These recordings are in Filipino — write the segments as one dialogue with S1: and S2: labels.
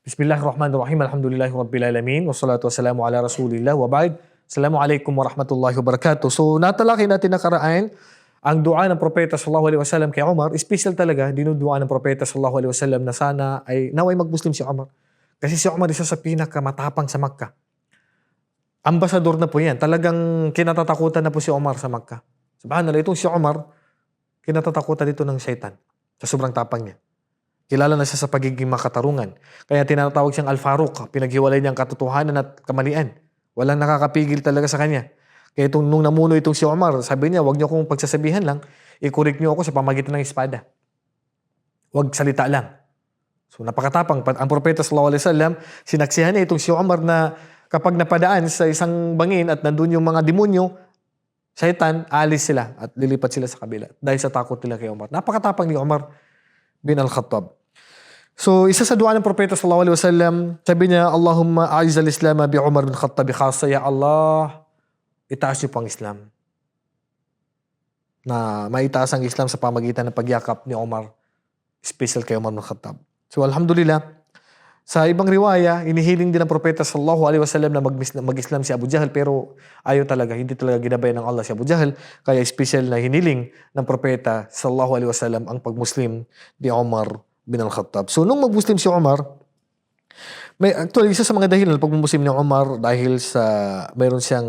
S1: Bismillahirrahmanirrahim. Alhamdulillahi Rabbil Alamin. Wassalatu wassalamu ala Rasulillah. Wa ba'd. Assalamualaikum warahmatullahi wabarakatuh. So, natalakay natin nakaraan ang dua ng Propeta sallallahu alaihi wasallam kay Umar. Special talaga, dinudua ng Propeta sallallahu alaihi wasallam na sana ay naway magmuslim si Umar. Kasi si Umar isa sa pinakamatapang sa Makkah. Ambasador na po yan. Talagang kinatatakutan na po si Umar sa Makkah. Subhanallah, itong si Umar, kinatatakutan dito ng shaitan sa sobrang tapang niya. Kilala na siya sa pagiging makatarungan. Kaya tinatawag siyang Al-Faruq. Pinaghiwalay niyang katotohanan at kamalian. Walang nakakapigil talaga sa kanya. Kaya itong, nung namuno itong si Omar, sabi niya, wag niyo akong pagsasabihan lang, i-correct niyo ako sa pamagitan ng espada. Wag salita lang. So napakatapang. Ang propeta sallallahu alaihi wasallam, sinaksihan niya itong si Omar na kapag napadaan sa isang bangin at nandun yung mga demonyo, Satan, alis sila at lilipat sila sa kabila dahil sa takot nila kay Omar. Napakatapang ni Omar bin Al-Khattab. So, isa sa dua ng Propeta sallallahu alaihi wasallam, sabi niya, Allahumma a'izz al-Islam bi Umar bin Khattab khassa ya Allah, itaas niyo po ang Islam. Na maitaas ang Islam sa pamagitan ng pagyakap ni Omar, special kay Umar bin Khattab. So, alhamdulillah, sa ibang riwaya, inihiling din ng Propeta sallallahu alaihi wasallam na mag- mag-Islam si Abu Jahal pero ayaw talaga, hindi talaga ginabay ng Allah si Abu Jahal. Kaya special na hiniling ng Propeta sallallahu alaihi wasallam ang pagmuslim ni Umar bin Al-Khattab. So nung magmuslim si Umar, may actually isa sa mga dahilan ng pagmuslim ni Umar dahil sa mayroon siyang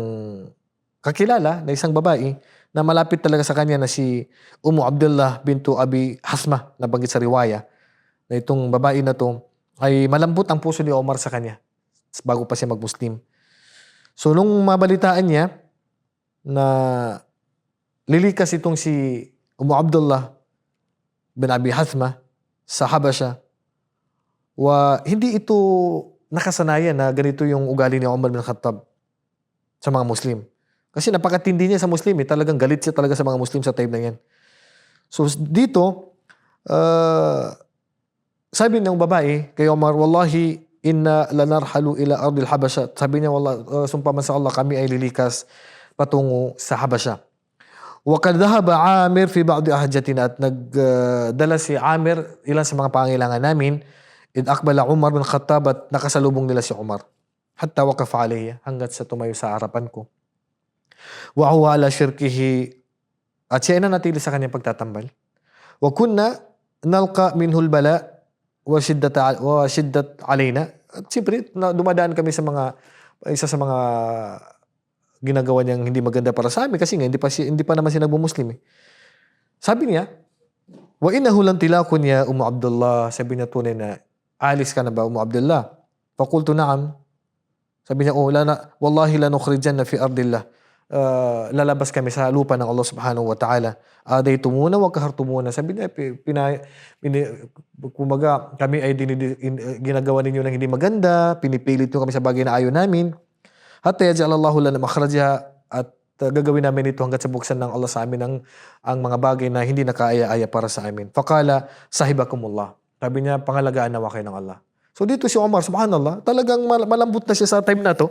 S1: kakilala na isang babae na malapit talaga sa kanya na si Umu Abdullah bintu Abi Hasma na banggit sa riwaya na itong babae na to ay malambot ang puso ni Omar sa kanya bago pa siya magmuslim. So nung mabalitaan niya na lilikas itong si Umu Abdullah bin Abi Hasma sa Habasha, wa hindi ito nakasanayan na ganito yung ugali ni Umar bin Khattab sa mga Muslim. Kasi napakatindi niya sa Muslim eh. Talagang galit siya talaga sa mga Muslim sa time na yan. So dito, uh, sabi ng babae kay Omar, Wallahi, inna lanarhalu ila ardil Habasha. Sabi niya, Wallah, uh, sumpa man sa Allah, kami ay lilikas patungo sa Habasha. Kad dhahaba Amir fi ba'd ahjatina at nagdala si Amir ilan sa mga pangailangan namin. Id akbala Umar bin Khattab at nakasalubong nila si Umar. Hatta waqafa alayya hanggat sa tumayo sa harapan ko. Wa huwa ala shirkihi at siya ay nanatili sa kanyang pagtatambal. Wa kunna nalqa minhul bala wa shiddat wa shiddat alaina. At siyempre, dumadaan kami sa mga isa sa mga ginagawa niyang hindi maganda para sa amin kasi nga hindi pa hindi pa naman siya nagmumuslim eh. Sabi niya, wa innahu lan tilakun ya Umu Abdullah. Sabi niya tunay na, alis ka na ba Umu Abdullah? Fakultu na'am. Sabi niya, oh, lana, wallahi lanukhrijan na fi ardillah. Uh, lalabas kami sa lupa ng Allah subhanahu wa ta'ala. Aday tumuna, wag kahartumuna. Sabi niya, pina, pina, kumaga, kami ay dinidi, in, ginagawa ninyo ng hindi maganda, pinipilit nyo kami sa bagay na ayaw namin. Hatta yaj'al Allahu lana makhraja at uh, gagawin namin ito hanggat sa buksan ng Allah sa amin ang, ang mga bagay na hindi nakaaya-aya para sa amin. Fakala, sahibakumullah. Sabi niya, pangalagaan nawa kayo ng Allah. So dito si Omar, subhanallah, talagang malambot na siya sa time na to.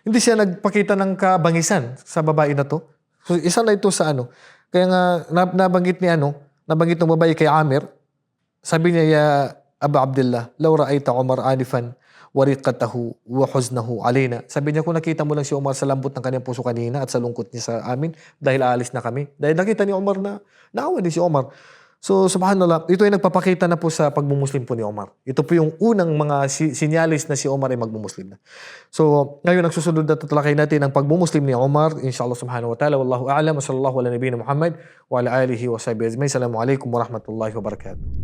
S1: Hindi siya nagpakita ng kabangisan sa babae na to. So isa na ito sa ano. Kaya nga nabanggit ni ano, nabanggit ng babae kay Amir, sabi niya, ya Aba Abdullah, law ra'ayta Umar anifan, wariqatahu wa huznahu alaina. Sabi niya, kung nakita mo lang si Umar sa lambot ng kanyang puso kanina at sa lungkot niya sa amin, dahil aalis na kami. Dahil nakita ni Umar na, naawa din si Umar. So, subhanallah, ito ay nagpapakita na po sa pagmumuslim po ni Omar. Ito po yung unang mga si- sinyalis na si Omar ay magmumuslim na. So, ngayon, ang susunod na tatalakay natin ang pagmumuslim ni Omar. Inshallah subhanahu wa ta'ala. Wallahu a'lam. Wa sallallahu ala nabiyina Muhammad wa ala alihi wa sahbihi ajma'in. Assalamualaikum warahmatullahi wabarakatuh.